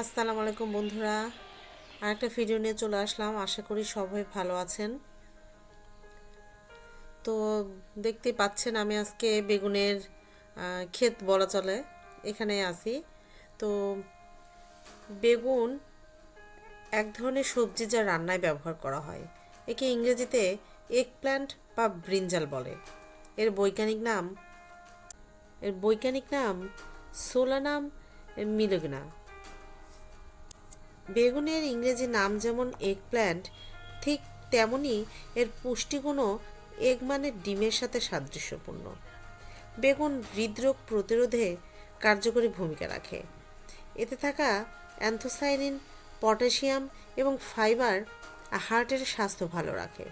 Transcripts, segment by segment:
আসসালামু আলাইকুম বন্ধুরা। আরেকটা ভিডিও নিয়ে চলে আসলাম। আশা করি সবাই ভালো আছেন। তো দেখতে পাচ্ছেন আমি আজকে বেগুনের ক্ষেত বলা চলে, এখানে আছি। তো বেগুন এক ধরনের সবজি যা রান্নায় ব্যবহার করা হয়। একে ইংরেজিতে এগ প্ল্যান্ট বা ব্রিঞ্জাল বলে। এর বৈজ্ঞানিক নাম, এর বৈজ্ঞানিক নাম সোলানাম মিলগনা। বেগুনের ইংরেজি নাম যেমন এগ প্ল্যান্ট ঠিক তেমনই এর পুষ্টিগুণও এগ মানে ডিমের সাথে সাদৃশ্যপূর্ণ। বেগুন হৃদরোগ প্রতিরোধে কার্যকরী ভূমিকা রাখে। এতে থাকা অ্যান্থোসাইনিন পটাশিয়াম এবং ফাইবার হার্টের স্বাস্থ্য ভালো রাখে।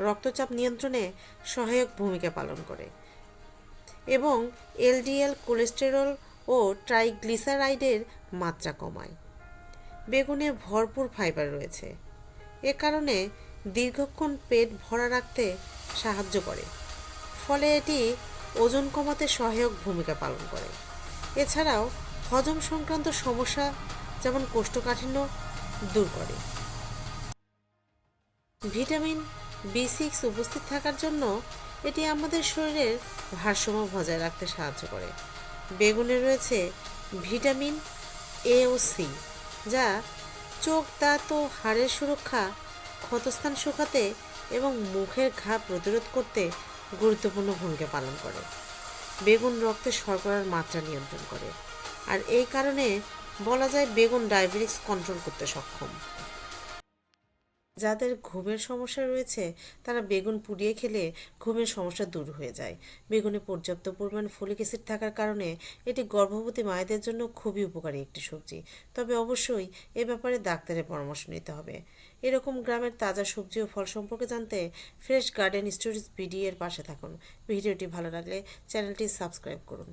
রক্তচাপ নিয়ন্ত্রণে সহায়ক ভূমিকা পালন করে। এবং এলডিএল কোলেস্টেরল ও ট্রাইগ্লিসারাইডের মাত্রা কমায়। বেগুনে ভরপুর ফাইবার রয়েছে। এ কারণে দীর্ঘক্ষণ পেট ভরা রাখতে সাহায্য করে। ফলে এটি ওজন কমাতে সহায়ক ভূমিকা পালন করে। এছাড়াও হজম সংক্রান্ত সমস্যা যেমন কোষ্ঠকাঠিন্য দূর করে। ভিটামিন বি সিক্স উপস্থিত থাকার জন্য এটি আমাদের শরীরের ভারসাম্য বজায় রাখতে সাহায্য করে। বেগুনে রয়েছে ভিটামিন এ ও সি। যা চোখ, দাঁত ও হাড়ের সুরক্ষা, ক্ষতস্থান শুকাতে এবং মুখের ঘা প্রতিরোধ করতে গুরুত্বপূর্ণ ভূমিকা পালন করে। বেগুন রক্তে শর্করার মাত্রা নিয়ন্ত্রণ করে। আর এই কারণে বলা যায় বেগুন ডায়াবেটিস কন্ট্রোল করতে সক্ষম। যাদের ঘুমের সমস্যা রয়েছে, তারা বেগুন পুড়িয়ে খেলে ঘুমের সমস্যা দূর হয়ে যায়। বেগুনে পর্যাপ্ত পরিমাণ ফলিক অ্যাসিড থাকার কারণে এটি গর্ভবতী মায়েদের জন্য খুবই উপকারী একটি সবজি। তবে অবশ্যই এ ব্যাপারে ডাক্তারের পরামর্শ নিতে হবে। এরকম গ্রামের তাজা সবজি ও ফল সম্পর্কে জানতে ফ্রেশ গার্ডেন স্টোরিজ বিডি এর পাশে থাকুন। ভিডিওটি ভালো লাগলে চ্যানেলটি সাবস্ক্রাইব করুন।